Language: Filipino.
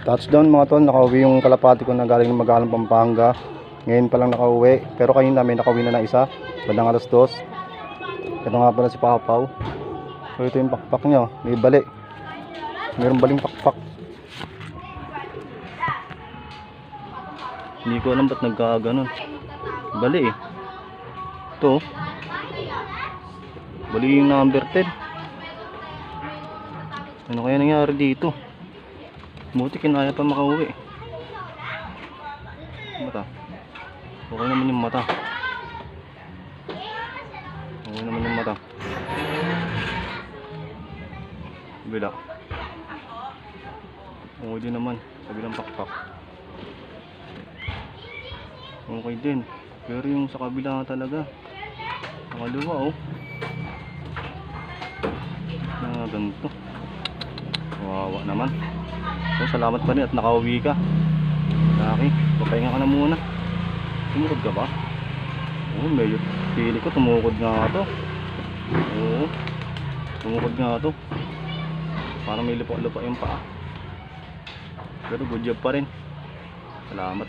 Touchdown mga tol, nakauwi yung kalapati ko na galing ng Magalang Pampanga. Ngayon pa lang nakauwi. Pero kanina may nakauwi na na isa. Bandang alas dos. Ito nga pala si Papaw. So ito yung pakpak niya. oh. May bali. Mayroong baling pakpak. Hindi ko alam ba't nagkaganon. Bali eh. Ito. oh. Bali yung number 10. Ano kaya nangyari dito? Buti kinaya pa makauwi. Mata. Okay naman yung mata. Okay naman yung mata. Bila. Okay din naman. Kabilang pakpak. Okay din. Pero yung sa kabila talaga. Nakaliwa oh. Na ganito. Naman. So, salamat pa rin at nakauwi ka. Laki, papahinga ka na muna. Tumukod ka ba? Oo, medyo pili ko tumukod nga to. Oo. Tumukod nga to. Parang may lupa-lupa yung paa. Pero good job pa rin. Salamat.